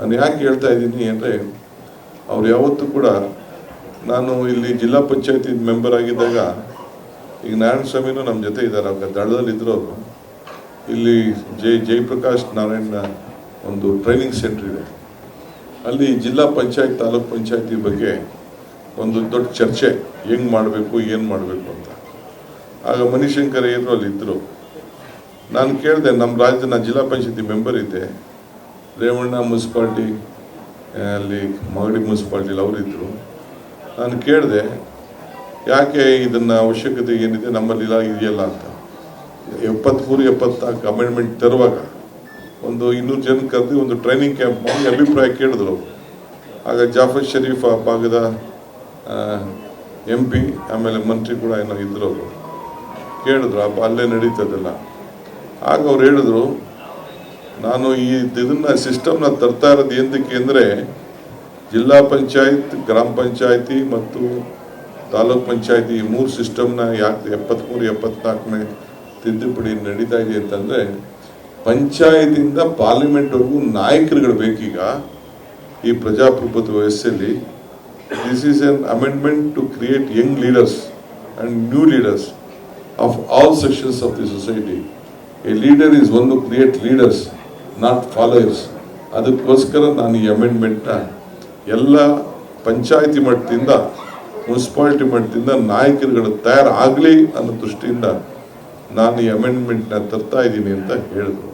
ನಾನು ಯಾಕೆ ಹೇಳ್ತಾ ಇದ್ದೀನಿ ಅಂದರೆ ಅವ್ರು ಯಾವತ್ತೂ ಕೂಡ ನಾನು ಇಲ್ಲಿ ಜಿಲ್ಲಾ ಪಂಚಾಯತಿ ಮೆಂಬರ್ ಆಗಿದ್ದಾಗ ಈಗ ನಾರಾಯಣ ಸ್ವಾಮಿನೂ ನಮ್ಮ ಜೊತೆ ಇದ್ದಾರೆ. ಅವಾಗ ದಳದಲ್ಲಿ ಇದ್ರು ಅವರು. ಇಲ್ಲಿ ಜೈ ಜಯಪ್ರಕಾಶ್ ನಾರಾಯಣ ಒಂದು ಟ್ರೈನಿಂಗ್ ಸೆಂಟರ್ ಇದೆ. ಅಲ್ಲಿ ಜಿಲ್ಲಾ ಪಂಚಾಯತ್, ತಾಲೂಕ್ ಪಂಚಾಯತಿ ಬಗ್ಗೆ ಒಂದು ದೊಡ್ಡ ಚರ್ಚೆ, ಹೆಂಗೆ ಮಾಡಬೇಕು, ಏನು ಮಾಡಬೇಕು ಅಂತ. ಆಗ ಮಣಿಶಂಕರ್ ಅಲ್ಲಿ ಇದ್ದರು ನಾನು ಕೇಳಿದೆ, ನಮ್ಮ ರಾಜ್ಯದ ಜಿಲ್ಲಾ ಪಂಚಾಯತಿ ಮೆಂಬರ್ ಇದ್ದೆ. ರೇವಣ್ಣ ಮುನ್ಸಿಪಾಲ್ಟಿ ಅಲ್ಲಿ ಮಾಗಡಿ ಮುನ್ಸಿಪಾಲ್ಟಿಲಿ ಅವರಿದ್ದರು ನಾನು ಕೇಳಿದೆ, ಯಾಕೆ ಇದನ್ನು ಅವಶ್ಯಕತೆ ಏನಿದೆ? ನಮ್ಮಲ್ಲಿ ಇಲ್ಲ, ಇದೆಯಲ್ಲ ಅಂತ. ಎಪ್ಪತ್ತ್ಮೂರು ಎಪ್ಪತ್ನಾಲ್ಕು ಅಮೆಂಡ್ಮೆಂಟ್ ತರುವಾಗ ಒಂದು ಇನ್ನೂರು ಜನ ಕರೆದು ಒಂದು ಟ್ರೈನಿಂಗ್ ಕ್ಯಾಂಪ್ ಮಾಡಿ ಅಭಿಪ್ರಾಯ ಕೇಳಿದ್ರು. ಆಗ ಜಾಫರ್ ಶರೀಫ್ ಆ ಭಾಗದ ಎಂ ಪಿ ಆಮೇಲೆ ಮಂತ್ರಿ ಕೂಡ ಏನೋ ಇದ್ದರು ಅವರು. ಕೇಳಿದ್ರು ಅಲ್ಲೇ ನಡೀತದಲ್ಲ. ಆಗ ಅವ್ರು ಹೇಳಿದ್ರು ನಾನು ಈ ಇದನ್ನ ಸಿಸ್ಟಮ್ನ ತರ್ತಾ ಇರೋದು ಎಂದಕ್ಕೆ ಅಂದರೆ, ಜಿಲ್ಲಾ ಪಂಚಾಯತ್, ಗ್ರಾಮ ಪಂಚಾಯತಿ ಮತ್ತು ತಾಲೂಕ್ ಪಂಚಾಯತಿ ಈ ಮೂರು ಸಿಸ್ಟಮ್ನ ಯಾಕೆ ಎಪ್ಪತ್ತ್ಮೂರು ಎಪ್ಪತ್ನಾಲ್ಕನೇ ತಿದ್ದುಪಡಿ ನಡೀತಾ ಇದೆ ಅಂತಂದರೆ, ಪಂಚಾಯತಿಂದ ಪಾರ್ಲಿಮೆಂಟ್ವರೆಗೂ ನಾಯಕರುಗಳು ಬೇಕೀಗ ಈ ಪ್ರಜಾಪ್ರಭುತ್ವ ವ್ಯವಸ್ಥೆಯಲ್ಲಿ. This is an amendment to create young leaders and new leaders of all sections of the society a leader is one to create leaders not followers ಅದಕ್ಕೋಸ್ಕರ ನಾನು ಈ ಅಮೆಂಡ್ಮೆಂಟ್ನ ಎಲ್ಲ ಪಂಚಾಯಿತಿ ಮಟ್ಟದಿಂದ ಮುನ್ಸಿಪಾಲ್ಟಿ ಮಟ್ಟದಿಂದ ನಾಯಕರುಗಳು ತಯಾರಾಗಲಿ ಅನ್ನೋ ದೃಷ್ಟಿಯಿಂದ ನಾನು ಈ ಅಮೆಂಡ್ಮೆಂಟ್ನ ತರ್ತಾ ಇದ್ದೀನಿ ಅಂತ ಹೇಳಿದ್ರು.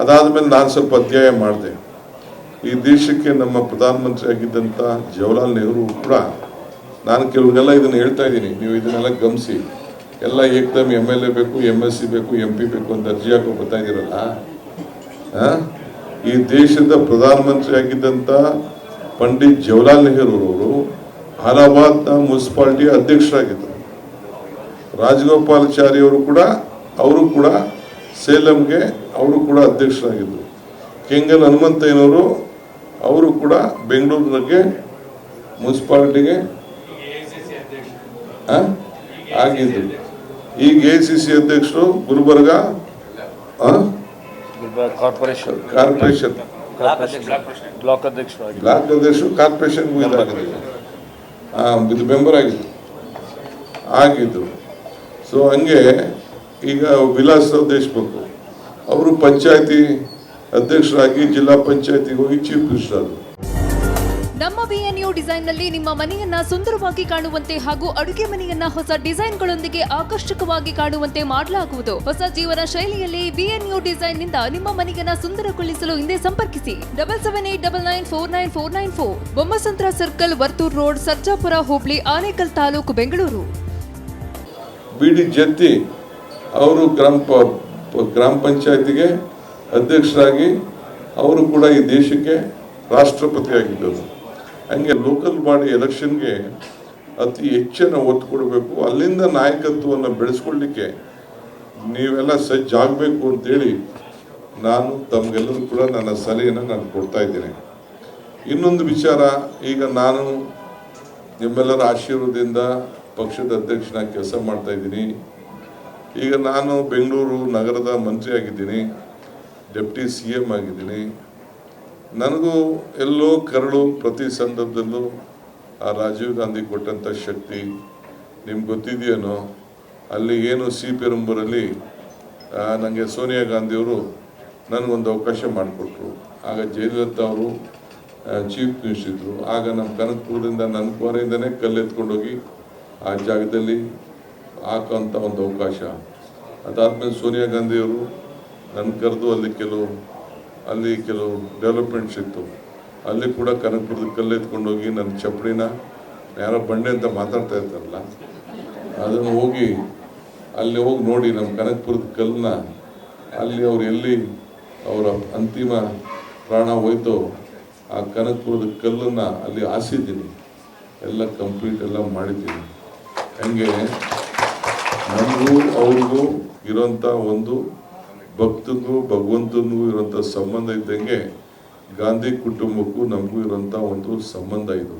ಅದಾದಮೇಲೆ ನಾನು ಸ್ವಲ್ಪ ಅಧ್ಯಯನ ಮಾಡಿದೆ. ಈ ದೇಶಕ್ಕೆ ನಮ್ಮ ಪ್ರಧಾನಮಂತ್ರಿ ಆಗಿದ್ದಂಥ ಜವಾಹರ್ಲಾಲ್ ನೆಹರು ಕೂಡ ನಾನು ಕೆಲವ್ರಿಗೆಲ್ಲ ಇದನ್ನು ಹೇಳ್ತಾ ಇದ್ದೀನಿ. ನೀವು ಇದನ್ನೆಲ್ಲ ಗಮನಿಸಿ. ಎಲ್ಲ ಏಕ್ದಮ್ ಎಂ ಎಲ್ ಎ ಬೇಕು ಎಂ ಎಸ್ ಸಿ ಬೇಕು ಎಂ ಪಿ ಬೇಕು ಅಂತ ಅರ್ಜಿ ಹಾಕೋ ಗೊತ್ತಾಗಿರಲ್ಲ? ಈ ದೇಶದ ಪ್ರಧಾನಮಂತ್ರಿ ಆಗಿದ್ದಂಥ ಪಂಡಿತ್ ಜವಾಹರ್ಲಾಲ್ ನೆಹರು ಅವರು ಅಲಹಾಬಾದ್ನ ಮುನ್ಸಿಪಾಲ್ಟಿ ಅಧ್ಯಕ್ಷರಾಗಿದ್ದರು. ರಾಜಗೋಪಾಲಾಚಾರಿ ಅವರು ಕೂಡ ಅವರು ಕೂಡ ಸೇಲಂಗೆ, ಅವರು ಕೂಡ ಅಧ್ಯಕ್ಷರಾಗಿದ್ದರು. ಕೆಂಗಲ್ ಹನುಮಂತಯ್ಯನವರು, ಅವರು ಕೂಡ ಬೆಂಗಳೂರಿಗೆ ಮುನ್ಸಿಪಾಲ್ಟಿಗೆ ಆಗಿದ್ದರು. ಈಗ ಎ ಸಿ ಸಿ ಅಧ್ಯಕ್ಷರು Gulbarga? Gulbarga. Corporation corporation block block ಅಧ್ಯಕ್ಷರು ಆ, ಇದು ಮೆಂಬರ್ ಆಗಿದ್ರು. ಆಗಿದ್ರು. ಸೊ ಹಂಗೆ ಈಗ ವಿಲಾಸ ದೇಶ್ಮುಖ್ ಅವರು ಪಂಚಾಯತಿ ಅಧ್ಯಕ್ಷರಾಗಿ ಜಿಲ್ಲಾ ಪಂಚಾಯತಿಗೆ ಹೋಗಿ ಚೀಫ್ ಮಿನಿಸ್ಟರ್ ಆದರು. ನಮ್ಮ ಬಿಎನ್ಯು ಡಿಸೈನ್ನಲ್ಲಿ ನಿಮ್ಮ ಮನೆಯನ್ನ ಸುಂದರವಾಗಿ ಕಾಣುವಂತೆ ಹಾಗೂ ಅಡುಗೆ ಮನೆಯನ್ನ ಹೊಸ ಡಿಸೈನ್ಗಳೊಂದಿಗೆ ಆಕರ್ಷಕವಾಗಿ ಕಾಣುವಂತೆ ಮಾಡಲಾಗುವುದು. ಹೊಸ ಜೀವನ ಶೈಲಿಯಲ್ಲಿ ಬಿಎನ್ಯು ಡಿಸೈನ್ನಿಂದ ನಿಮ್ಮ ಮನೆಯನ್ನ ಸುಂದರಗೊಳಿಸಲು ಹಿಂದೆ ಸಂಪರ್ಕಿಸಿ. Double seven eight double nine four nine four nine four. Bommasandra circle, Varthur road, Sarjapura, ಹೋಬಳಿ, ಆನೇಕಲ್ ತಾಲೂಕು, ಬೆಂಗಳೂರು. ಬಿಡಿ ಜತ್ತಿ ಅವರು ಗ್ರಾಮ ಗ್ರಾಮ ಪಂಚಾಯತಿಗೆ ಅಧ್ಯಕ್ಷರಾಗಿ ಅವರು ಕೂಡ ಈ ದೇಶಕ್ಕೆ ರಾಷ್ಟ್ರಪತಿ ಆಗಿದ್ದರು ಹಂಗೆ ಲೋಕಲ್ ಬಾಡಿ ಎಲೆಕ್ಷನ್ಗೆ ಅತಿ ಹೆಚ್ಚಿನ ಒತ್ತು ಕೊಡಬೇಕು. ಅಲ್ಲಿಂದ ನಾಯಕತ್ವವನ್ನು ಬೆಳೆಸ್ಕೊಳ್ಳಿಕ್ಕೆ ನೀವೆಲ್ಲ ಸಜ್ಜಾಗಬೇಕು ಅಂತೇಳಿ ನಾನು ತಮಗೆಲ್ಲರೂ ಕೂಡ ನನ್ನ ಸಲಹೆಯನ್ನು ನಾನು ಕೊಡ್ತಾ ಇದ್ದೇನೆ. ಇನ್ನೊಂದು ವಿಚಾರ, ಈಗ ನಾನು ನಿಮ್ಮೆಲ್ಲರ ಆಶೀರ್ವಾದದಿಂದ ಪಕ್ಷದ ಅಧ್ಯಕ್ಷನಾಗಿ ಕೆಲಸ ಮಾಡ್ತಾ ಇದ್ದೀನಿ. ಈಗ ನಾನು ಬೆಂಗಳೂರು ನಗರದ ಮಂತ್ರಿ ಆಗಿದ್ದೀನಿ ಡೆಪ್ಟಿ ಸಿ ಎಂ ಆಗಿದ್ದೀನಿ. ನನಗೂ ಎಲ್ಲೋ ಕರಳು ಪ್ರತಿ ಸಂದರ್ಭದಲ್ಲೂ ಆ ರಾಜೀವ್ ಗಾಂಧಿ ಕೊಟ್ಟಂಥ ಶಕ್ತಿ ನಿಮ್ಗೆ ಗೊತ್ತಿದೆಯೇನೋ? ಅಲ್ಲಿ ಏನು ಸಿ ಪೆರಂಬೂರಲ್ಲಿ ನನಗೆ ಸೋನಿಯಾ ಗಾಂಧಿಯವರು ನನಗೊಂದು ಅವಕಾಶ ಮಾಡಿಕೊಟ್ರು. ಆಗ ಜಯಲಲಿತಾ ಅವರು ಚೀಫ್ ಮಿನಿಸ್ಟರ್ ಇದ್ದರು ಆಗ ನಮ್ಮ ಕನಕಪುರದಿಂದ ನನ್ನ ಕೋರೆಯಿಂದನೇ ಕಲ್ಲು ಎತ್ಕೊಂಡೋಗಿ ಆ ಜಾಗದಲ್ಲಿ ಹಾಕೋಂಥ ಒಂದು ಅವಕಾಶ. ಅದಾದಮೇಲೆ ಸೋನಿಯಾ ಗಾಂಧಿಯವರು ನನ್ನ ಕರೆದು ಅಲ್ಲಿ ಕೆಲವು ಅಲ್ಲಿ ಕೆಲವು ಡೆವಲಪ್ಮೆಂಟ್ಸ್ ಇತ್ತು. ಅಲ್ಲಿ ಕೂಡ ಕನಕಪುರದ ಕಲ್ಲು ಎತ್ಕೊಂಡೋಗಿ ನನ್ನ ಚಪ್ಪಡಿನ ಯಾರೋ ಬಂಡೆ ಅಂತ ಮಾತಾಡ್ತಾ ಇರ್ತಾರಲ್ಲ, ಅದನ್ನು ಹೋಗಿ ಅಲ್ಲಿ ಹೋಗಿ ನೋಡಿ ನಮ್ಮ ಕನಕಪುರದ ಕಲ್ಲನ್ನ ಅಲ್ಲಿ ಅವ್ರು ಎಲ್ಲಿ ಅವರ ಅಂತಿಮ ಪ್ರಾಣ ಹೋಯ್ತು ಆ ಕನಕಪುರದ ಕಲ್ಲನ್ನು ಅಲ್ಲಿ ಹಾಸಿದ್ದೀನಿ. ಎಲ್ಲ ಕಂಪ್ಲೀಟ್ ಎಲ್ಲ ಮಾಡಿದ್ದೀನಿ. ಹಂಗೆ ನಮಗೂ ಅವ್ರಿಗೂ ಇರೋಂಥ ಒಂದು ಭಕ್ತನಿಗೂ ಭಗವಂತನಿಗೂ ಇರುವಂಥ ಸಂಬಂಧ ಇದ್ದಂಗೆ ಗಾಂಧಿ ಕುಟುಂಬಕ್ಕೂ ನಮಗೂ ಇರುವಂಥ ಒಂದು ಸಂಬಂಧ ಇದು.